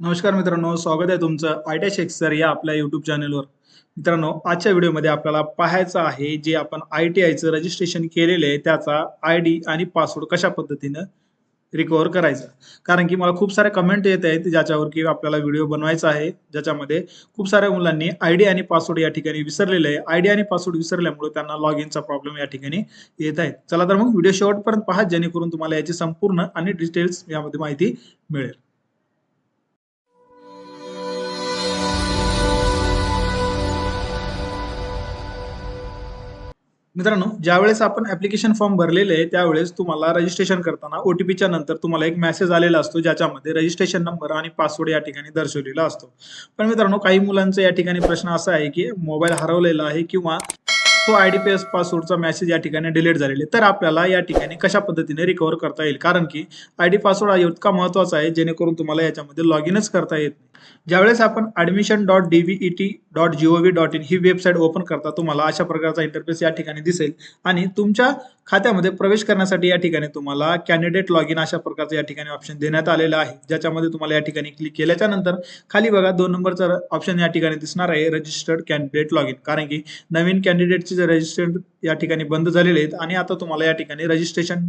नमस्कार मित्रांनो स्वागत आहे तुमचं आय शेक्सर सर या आपल्या युट्यूब चॅनलवर मित्रांनो आजच्या व्हिडिओमध्ये आपल्याला पाहायचं आहे जे आपण आय टी आयचं रजिस्ट्रेशन केलेलं आहे त्याचा आय डी आणि पासवर्ड कशा पद्धतीनं रिकवर करायचा. कारण की मला खूप सारे कमेंट येत आहेत ज्याच्यावर की आपल्याला व्हिडिओ बनवायचा आहे ज्याच्यामध्ये खूप साऱ्या मुलांनी आय डी आणि पासवर्ड या ठिकाणी विसरलेलं आहे. आय डी आणि पासवर्ड विसरल्यामुळे त्यांना लॉग इनचा प्रॉब्लेम या ठिकाणी येत आहे. चला तर मग व्हिडिओ शेवटपर्यंत पहा जेणेकरून तुम्हाला याची संपूर्ण आणि डिटेल्स यामध्ये माहिती मिळेल. मित्रांनो ज्यावेळेस आपण ऍप्लिकेशन फॉर्म भरलेले आहे त्यावेळेस तुम्हाला रजिस्ट्रेशन करताना ओटीपीच्या नंतर तुम्हाला एक मेसेज आलेला असतो ज्याच्यामध्ये रजिस्ट्रेशन नंबर आणि पासवर्ड या ठिकाणी दर्शवलेला असतो. पण मित्रांनो काही मुलांचा या ठिकाणी प्रश्न असा आहे की मोबाईल हरवलेला आहे किंवा तो आय डी पी एस पासवर्डचा मेसेज या ठिकाणी डिलीट झालेले तर आपल्याला या ठिकाणी कशा पद्धतीने रिकवर करता येईल? कारण की आय डी पासवर्ड हा इतका महत्त्वाचा आहे जेणेकरून तुम्हाला याच्यामध्ये लॉग इनच करता येत नाही. ज्यावेळेस आपण admission dot DVET dot GOV dot in he website open करता तुम्हाला अशा प्रकारचा इंटरफेस या ठिकाणी दिसेल. आणि तुमच्या खात्यामध्ये प्रवेश करण्यासाठी या ठिकाणी तुम्हाला कॅन्डिडेट लॉग इन अशा प्रकारचं या ठिकाणी ऑप्शन देण्यात आलेलं आहे. ज्याच्यामध्ये तुम्हाला या ठिकाणी क्लिक केल्याच्यानंतर खाली बघा दोन नंबरचा ऑप्शन या ठिकाणी दिसणार आहे रजिस्टर्ड कॅन्डिडेट लॉग इन कारण की नवीन कॅन्डिडेटचे रजिस्टर्ड या ठिकाणी बंद झालेले आहेत आणि आता तुम्हाला या ठिकाणी रजिस्ट्रेशन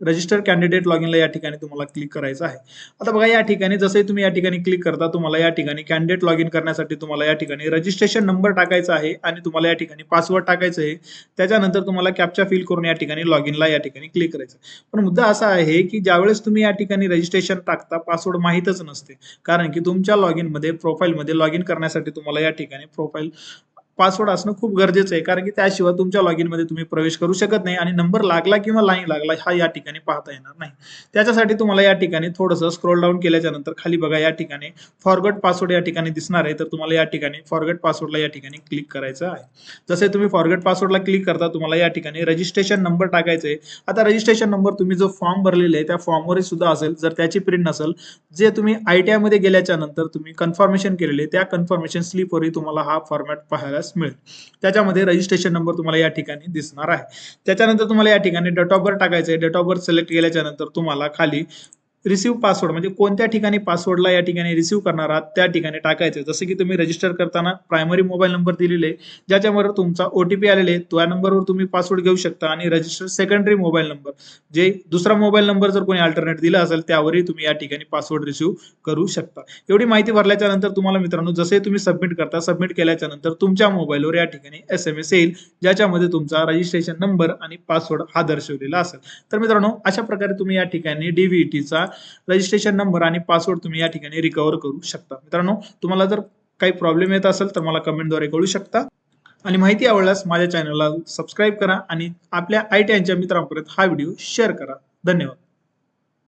रजिस्टर कॅन्डिडेट लॉग इनला या ठिकाणी तुम्हाला क्लिक करायचं आहे आता बघा या ठिकाणी जसंही तुम्ही या ठिकाणी क्लिक करता तुम्हाला या ठिकाणी कॅन्डिडेट लॉग इन करण्यासाठी तुम्हाला या ठिकाणी रजिस्ट्रेशन नंबर टाकायचा आहे आणि तुम्हाला या ठिकाणी पासवर्ड टाकायचं आहे त्याच्यानंतर तुम्हाला कॅप्चा फिल करून या ठिकाणी लॉग इनला या ठिकाणी क्लिक करायचं पण मुद्दा असा आहे की ज्यावेळेस तुम्ही या ठिकाणी रजिस्ट्रेशन टाकता पासवर्ड माहीतच नसते कारण की तुमच्या लॉग इनमध्ये प्रोफाईलमध्ये लॉग इन करण्यासाठी तुम्हाला या ठिकाणी प्रोफाईल पासवर्ड असणं खूप गरजेचं आहे. कारण की त्याशिवाय तुमच्या लॉगमध्ये तुम्ही प्रवेश करू शकत नाही आणि नंबर लागला किंवा नाही लागला हा या ठिकाणी पाहता येणार नाही. त्याच्यासाठी तुम्हाला या ठिकाणी थोडंसं स्क्रोल डाऊन केल्याच्यानंतर खाली बघा या ठिकाणी फॉरगट पासवर्ड या ठिकाणी दिसणार आहे. तर तुम्हाला या ठिकाणी फॉरगट पासवर्डला या ठिकाणी क्लिक करायचं आहे. जसे तुम्ही फॉरगट पासवर्डला क्लिक करता तुम्हाला या ठिकाणी रजिस्ट्रेशन नंबर टाकायचं आहे. आता रजिस्ट्रेशन नंबर तुम्ही जो फॉर्म भरलेला आहे त्या फॉर्मवर सुद्धा असेल. जर त्याची प्रिंट नसेल जे तुम्ही आय टी आयमध्ये गेल्याच्यानंतर तुम्ही कन्फर्मेशन केलेले त्या कन्फर्मेशन स्लिपवरही तुम्हाला हा फॉर्मॅट पाहायला मिळेल. त्याच्यामध्ये रजिस्ट्रेशन नंबर तुम्हाला या ठिकाणी दिसणार आहे. त्याच्यानंतर तुम्हाला या ठिकाणी डेट ऑफ बर्थ टाकायचं आहे डेट ऑफ बर्थ सिलेक्ट केल्याच्यानंतर तुम्हाला खाली रिसिव्ह पासवर्ड म्हणजे कोणत्या ठिकाणी पासवर्डला या ठिकाणी रिसिव्ह करणार आहात त्या ठिकाणी टाकायचे. जसं की तुम्ही रजिस्टर करताना प्रायमरी मोबाईल नंबर दिलेले ज्याच्यावर तुमचा ओटीपी आलेले आहे त्या नंबरवर तुम्ही पासवर्ड घेऊ शकता आणि रजिस्टर सेकंडरी मोबाईल नंबर जे दुसरा मोबाईल नंबर जर कोणी अल्टरनेट दिला असेल त्यावरही तुम्ही या ठिकाणी पासवर्ड रिसिव्ह करू शकता. एवढी माहिती भरल्याच्या नंतर तुम्हाला मित्रांनो जसे तुम्ही सबमिट करता सबमिट केल्याच्यानंतर तुमच्या मोबाईलवर या ठिकाणी एस एम एस येईल ज्याच्यामध्ये तुमचा रजिस्ट्रेशन नंबर आणि पासवर्ड हा दर्शवलेला असेल. तर मित्रांनो अशा प्रकारे तुम्ही या ठिकाणी डीव्हीटीचा रजिस्ट्रेशन नंबर आणि पासवर्ड तुम्ही या ठिकाणी रिकवर करू शकता. मित्रांनो तुम्हाला जर काही प्रॉब्लेम येत असेल तर मला कमेंटद्वारे कळू शकता. आणि माहिती आवडल्यास माझ्या चॅनलला सबस्क्राईब करा आणि आपल्या आय टी आयच्या मित्रांपर्यंत हा व्हिडिओ शेअर करा. धन्यवाद.